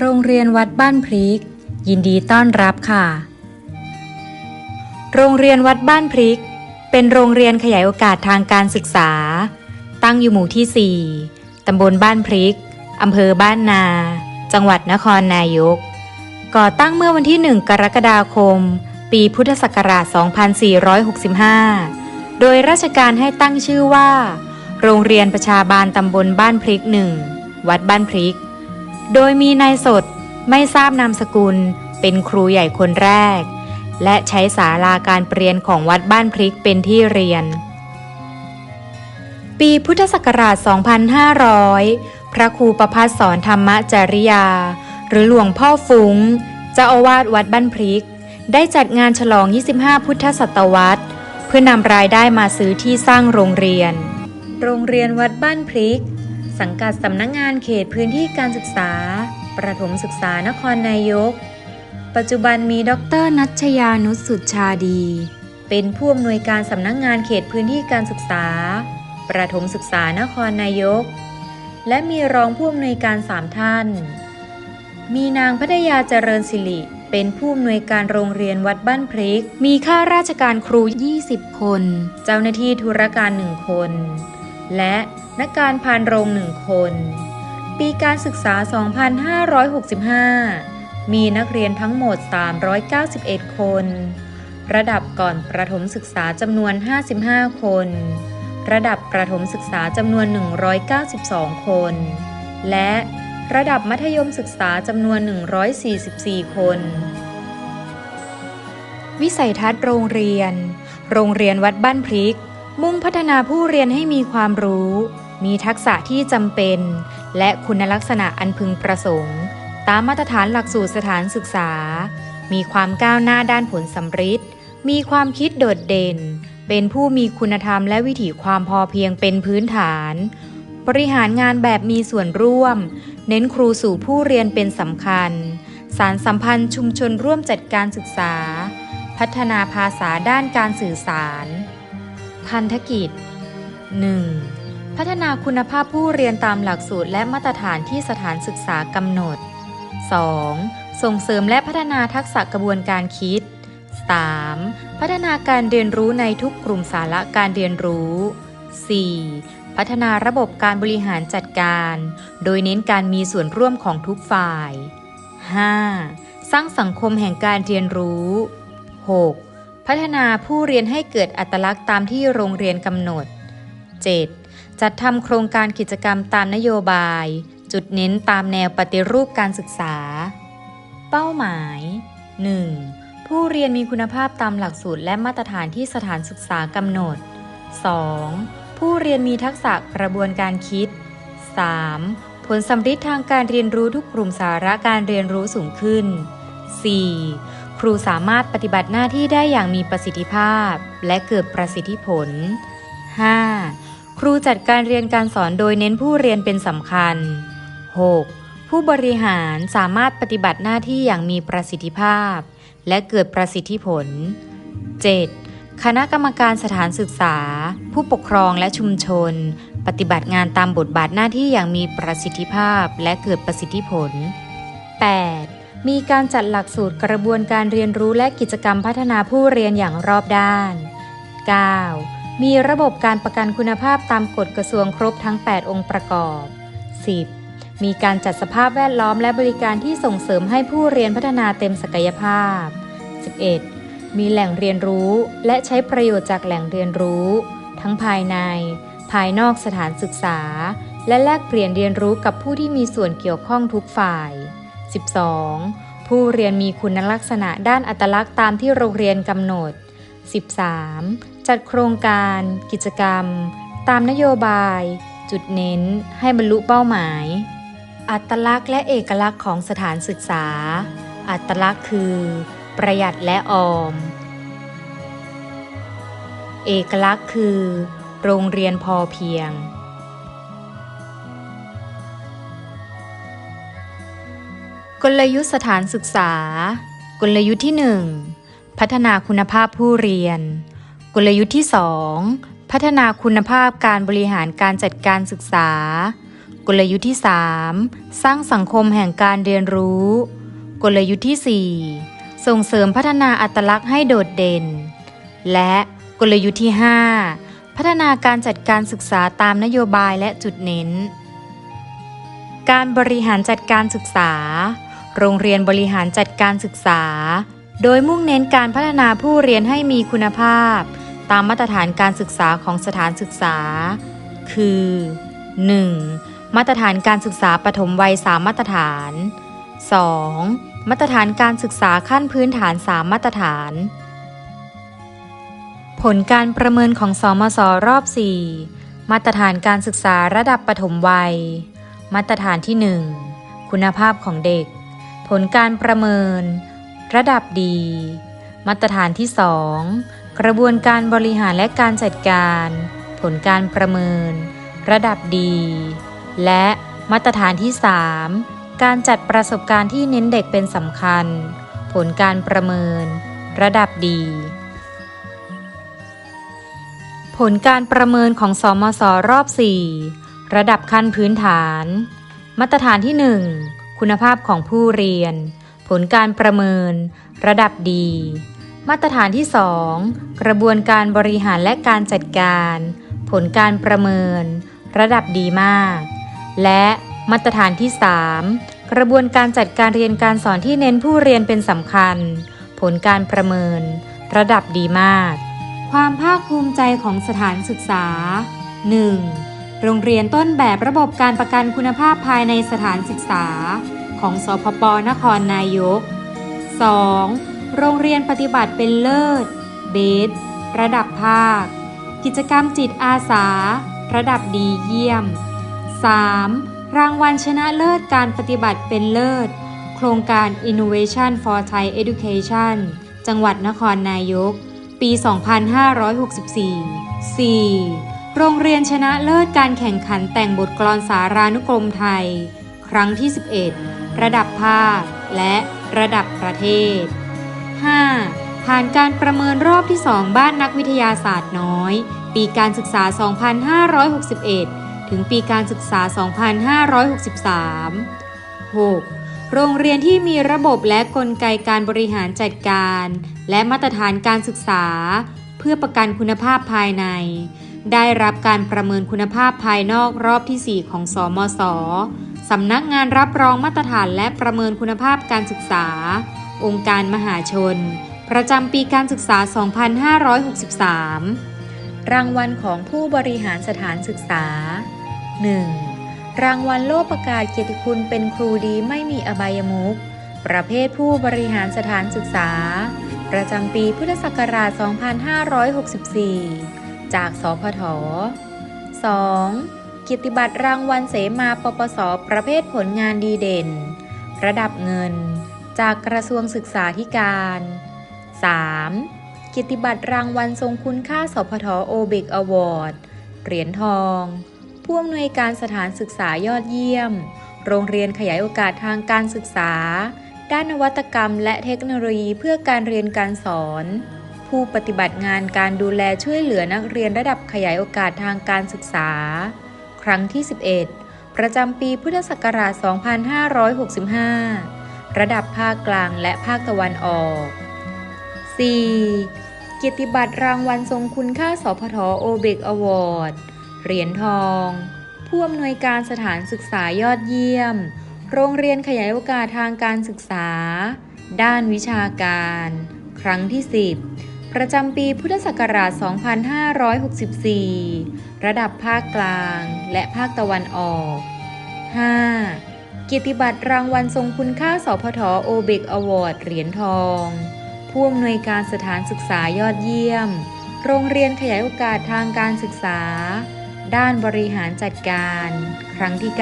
โรงเรียนวัดบ้านพริก ยินดีต้อนรับค่ะ โรงเรียนวัดบ้านพริก เป็นโรงเรียนขยายโอกาสทางการศึกษา ตั้งอยู่หมู่ที่ 4 ตำบลบ้านพริก อำเภอบ้านนา จังหวัดนครนายก ก่อตั้งเมื่อวันที่ 1 กรกฎาคม ปีพุทธศักราช 2465 โดยราชการให้ตั้งชื่อว่า โรงเรียนประชาบาลตำบลบ้านพริกหนึ่งวัดบ้านพริก โดยมีนายสดไม่ทราบนามสกุล เป็นครูใหญ่คนแรก และใช้ศาลาการเปลี่ยนของวัดบ้านพริกเป็นที่เรียน ปีพุทธศักราช 2500 พระครูประพัฒสอนธรรมจริยา หรือหลวงพ่อฟุ้งเจ้าอาวาสวัดบ้านพริก ได้จัดงานฉลอง 25 พุทธศตวรรษ เพื่อนำรายได้มาซื้อที่สร้างโรงเรียน โรงเรียนวัดบ้านพริก สังกัดสำนักงงานเขตพื้นที่การศึกษา ประถมศึกษานครนายก ปัจจุบันมีดรนัชยานุสสุชาดี เป็นผู้อำนวยการสำนักงงานเขตพื้นที่การศึกษา ประถมศึกษานครนายก และมีรองผู้อำนวยการสามท่าน มีนางพัทยาเจริญสิริ เป็นผู้อำนวยการโรงเรียนวัดบ้านพริก มีข้าราชการครู 20 คน เจ้าหน้าที่ธุรการหนึ่งคน และนักการพานโรงหนึ่งคน ปีการศึกษา 2565 มีนักเรียนทั้งหมด 391 คน ระดับก่อนประถมศึกษาจำนวน 55 คน ระดับประถมศึกษาจำนวน 192 คน และระดับมัธยมศึกษาจำนวน 144 คน วิสัยทัศน์โรงเรียน โรงเรียนวัดบ้านพริก มุ่งพัฒนาผู้เรียนให้มีความรู้ มีทักษะที่จำเป็น และคุณลักษณะอันพึงประสงค์ ตามมาตรฐานหลักสูตรสถานศึกษา มีความก้าวหน้าด้านผลสำฤทธิ์มีความคิดโดดเด่น เป็นผู้มีคุณธรรมและวิถีความพอเพียงเป็นพื้นฐาน บริหารงานแบบมีส่วนร่วม เน้นครูสู่ผู้เรียนเป็นสำคัญ สารสัมพันธ์ชุมชนร่วมจัดการศึกษา พัฒนาภาษาด้านการสื่อสาร พันธกิจ 1. พัฒนาคุณภาพผู้เรียนตามหลักสูตรและมาตรฐานที่สถานศึกษากำหนด 2. ส่งเสริมและพัฒนาทักษะกระบวนการคิด 3. พัฒนาการเรียนรู้ในทุกกลุ่มสาระการเรียนรู้ 4. พัฒนาระบบการบริหารจัดการ โดยเน้นการมีส่วนร่วมของทุกฝ่าย 5. สร้างสังคมแห่งการเรียนรู้ 6. พัฒนาผู้เรียนให้เกิดอัตลักษณ์ตามที่โรงเรียนกำหนด 7. จัดทำโครงการกิจกรรมตามนโยบาย จุดเน้นตามแนวปฏิรูปการศึกษา เป้าหมาย 1. ผู้เรียนมีคุณภาพตามหลักสูตรและมาตรฐานที่สถานศึกษากำหนด 2. ผู้เรียนมีทักษะกระบวนการคิด 3. ผลสำฤทธิ์ทางการเรียนรู้ทุกกลุ่มสาระการเรียนรู้สูงขึ้น 4. ครูสามารถปฏิบัติหน้าที่ได้อย่างมีประสิทธิภาพ และเกิดประสิทธิผล 5. ครูจัดการเรียนการสอนโดยเน้นผู้เรียนเป็นสำคัญ 6. ผู้บริหารสามารถปฏิบัติหน้าที่อย่างมีประสิทธิภาพ และเกิดประสิทธิผล 7. คณะกรรมการสถานศึกษา ผู้ปกครองและชุมชน ปฏิบัติงานตามบทบาทหน้าที่อย่างมีประสิทธิภาพ และเกิดประสิทธิผล 8. มีการจัดหลักสูตรกระบวนการเรียนรู้และกิจกรรมพัฒนาผู้เรียนอย่างรอบด้าน 9. มีระบบการประกันคุณภาพตามกฎกระทรวงครบทั้ง 8 องค์ประกอบ 10. มีการจัดสภาพแวดล้อมและบริการที่ส่งเสริมให้ผู้เรียนพัฒนาเต็มศักยภาพ 11. มีแหล่งเรียนรู้และใช้ประโยชน์จากแหล่งเรียนรู้ ทั้งภายใน ภายนอกสถานศึกษา และแลกเปลี่ยนเรียนรู้กับผู้ที่มีส่วนเกี่ยวข้องทุกฝ่าย 12. ผู้เรียนมีคุณลักษณะด้านอัตลักษณ์ตามที่โรงเรียนกำหนด 13. จัดโครงการ กิจกรรม ตามนโยบาย จุดเน้น ให้บรรลุเป้าหมาย อัตลักษณ์และเอกลักษณ์ของสถานศึกษา อัตลักษณ์คือ ประหยัดและออม เอกลักษณ์คือ โรงเรียนพอเพียง กลยุทธ์สถานศึกษา กลยุทธ์ที่ 1 พัฒนาคุณภาพผู้เรียน กลยุทธ์ที่ 2 พัฒนาคุณภาพการบริหารการจัดการศึกษากกลยุทธ์ที่ 3 สร้างสังคมแห่งการเรียนรู้ กลยุทธ์ที่ 4 ส่งเสริมพัฒนาอัตลักษณ์ให้โดดเด่น และกลยุทธ์ที่ 5 พัฒนาการจัดการศึกษาตามนโยบายและจุดเน้น การบริหารจัดการศึกษา โรงเรียนบริหารจัดการศึกษา โดยมุ่งเน้นการพัฒนาผู้เรียนให้มีคุณภาพ ตามมาตรฐานการศึกษาของสถานศึกษา คือ 1. มาตรฐานการศึกษาปฐมวัย 3 มาตรฐาน 2. มาตรฐานการศึกษาขั้นพื้นฐาน 3 มาตรฐาน ผลการประเมินของสมสรอบ 4 มาตรฐานการศึกษาระดับปฐมวัย มาตรฐานที่ 1 คุณภาพของเด็ก ผลการประเมิน ระดับดี มาตรฐานที่ 2 กระบวนการบริหารและการจัดการ ผลการประเมิน ระดับดี และมาตรฐานที่ 3 การจัดประสบการณ์ที่เน้นเด็กเป็นสำคัญ ผลการประเมิน ระดับดี ผลการประเมินของสมสรอบ 4 ระดับขั้นพื้นฐาน มาตรฐานที่ 1 คุณภาพของผู้เรียน ผลการประเมิน ระดับดี มาตรฐานที่ 2 กระบวนการบริหารและการจัดการ ผลการประเมิน ระดับดีมาก และมาตรฐานที่ 3 กระบวนการจัดการเรียนการสอนที่เน้นผู้เรียนเป็นสำคัญ ผลการประเมิน ระดับดีมาก ความภาคภูมิใจของสถานศึกษา 1. โรงเรียนต้นแบบระบบการประกันคุณภาพภายในสถานศึกษา ของสพปนครนายก 2. โรงเรียนปฏิบัติเป็นเลิศ เบส ระดับภาค กิจกรรมจิตอาสา ระดับดีเยี่ยม 3. รางวัลชนะเลิศการปฏิบัติเป็นเลิศ โครงการ Innovation for Thai Education จังหวัดนครนายก ปี 2564 4. โรงเรียนชนะเลิศการแข่งขันแต่งบทกลอนสารานุกรมไทย ครั้งที่ 11 ระดับภาคและระดับประเทศ 5. ผ่านการประเมินรอบที่ 2 บ้านนักวิทยาศาสตร์น้อย ปีการศึกษา 2561 ถึงปีการศึกษา 2563 6. โรงเรียนที่มีระบบและกลไกการบริหารจัดการ และมาตรฐานการศึกษา เพื่อประกันคุณภาพภายใน ได้รับการประเมินคุณภาพภายนอกรอบที่ 4 ของสอมสสำนักงานรับรองมาตรฐานและประเมินคุณภาพการศึกษา องค์การมหาชน ประจำปีการศึกษา 2563 รางวัลของผู้บริหารสถานศึกษา 1. รางวัลโลกประกาศเกียรติคุณเป็นครูดีไม่มีอบายมุขประเภทผู้บริหารสถานศึกษา ประจำปีพุทธศักราช 2564 จากสพท 2. กียรติบัตรรางวัลเสมาปปส ประเภทผลงานดีเด่น ระดับเงิน จากกระทรวงศึกษาธิการ 3. กียรติบัตรรางวัลทรงคุณค่าสพทโอเบกอวอร์ดเหรียญทอง ผู้อำนวยการสถานศึกษายอดเยี่ยม โรงเรียนขยายโอกาสทางการศึกษา ด้านนวัตกรรมและเทคโนโลยีเพื่อการเรียนการสอน ผู้ปฏิบัติงานการดูแลช่วยเหลือนักเรียนระดับขยายโอกาสทางการศึกษา ครั้งที่ 11 ประจำปีพุทธศักราช 2565 ระดับภาคกลางและภาคตะวันออก 4. เกียรติบัตรรางวัลทรงคุณค่าสพทโอเบกอวอร์ดเหรียญทอง ผู้อำนวยการสถานศึกษายอดเยี่ยม โรงเรียนขยายโอกาสทางการศึกษา ด้านวิชาการ ครั้งที่ 10 ประจำปีพุทธศักราช 2564 ระดับภาคกลางและภาคตะวันออก 5. เกียรติบัตรรางวัลทรงคุณค่าสพทโอเบกอวอร์ดเหรียญทอง ผู้อำนวยการสถานศึกษายอดเยี่ยม โรงเรียนขยายโอกาสทางการศึกษา ด้านบริหารจัดการ ครั้งที่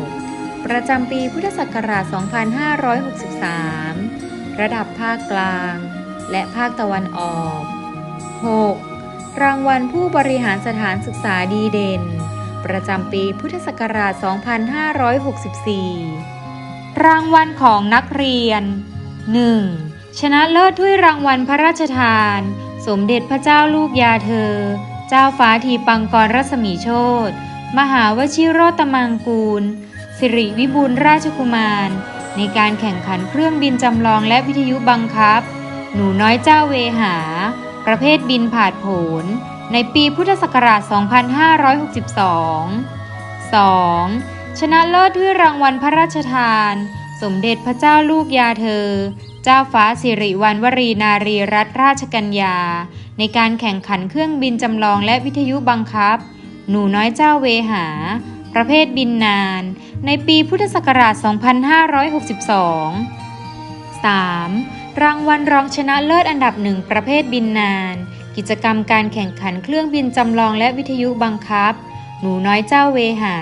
9 ประจำปีพุทธศักราช 2563 ระดับภาคกลาง และภาคตะวันออก 6. รางวัลผู้บริหารสถานศึกษาดีเด่น ประจำปีพุทธศักราช 2564 รางวัลของนักเรียน 1. ชนะเลิศถ้วยรางวัลพระราชทาน สมเด็จพระเจ้าลูกยาเธอ เจ้าฟ้าทีปังกรรัศมีโชตมหาวชิโรตมังกูล สิริวิบูลราชกุมาร ในการแข่งขันเครื่องบินจำลองและวิทยุบังคับ หนูน้อยเจ้าเวหา ประเภทบินผาดโผนในปีพุทธศักราช 2562 2. ชนะเลิศด้วยรางวัลพระราชทาน สมเด็จพระเจ้าลูกยาเธอ เจ้าฟ้าสิริวัณวรีนารีรัตนราชกัญญา ในการแข่งขันเครื่องบินจำลองและวิทยุบังคับ หนูน้อยเจ้าเวหา ประเภทบินนาน ในปีพุทธศักราช 2562 3. รางวัลรองชนะเลิศอันดับหนึ่งประเภทบินนาน กิจกรรมการแข่งขันเครื่องบินจำลองและวิทยุบังคับ หนูน้อยเจ้าเวหา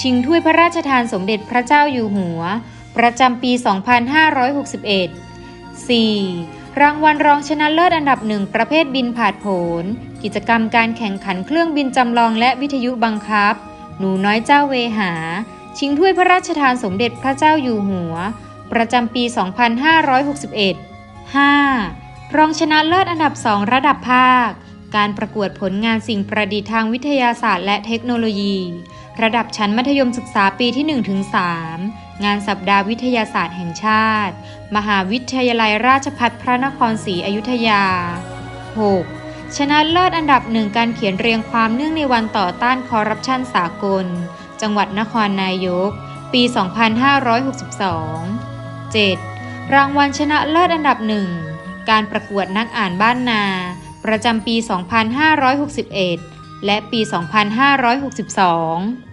ชิงถ้วยพระราชทานสมเด็จพระเจ้าอยู่หัว ประจำปี 2561 4. รางวัลรองชนะเลิศอันดับหนึ่งประเภทบินผาดโผน กิจกรรมการแข่งขันเครื่องบินจำลองและวิทยุบังคับ หนูน้อยเจ้าเวหา ชิงถ้วยพระราชทานสมเด็จพระเจ้าอยู่หัว ประจำปี 2561 5. รองชนะเลิศอันดับ 2 ระดับภาค การประกวดผลงานสิ่งประดิษฐ์ทางวิทยาศาสตร์และเทคโนโลยี ระดับชั้นมัธยมศึกษาปีที่ 1-3 งานสัปดาห์วิทยาศาสตร์แห่งชาติ มหาวิทยาลัยราชภัฏพระนครศรีอยุธยา 6. ชนะเลิศอันดับหนึ่งการเขียนเรียงความเนื่องในวันต่อต้านคอร์รัปชันสากล จังหวัดนครนายก ปี 2562 7. รางวัลชนะเลิศอันดับหนึ่งการประกวดนักอ่านบ้านนา ประจำปี 2561 และปี 2562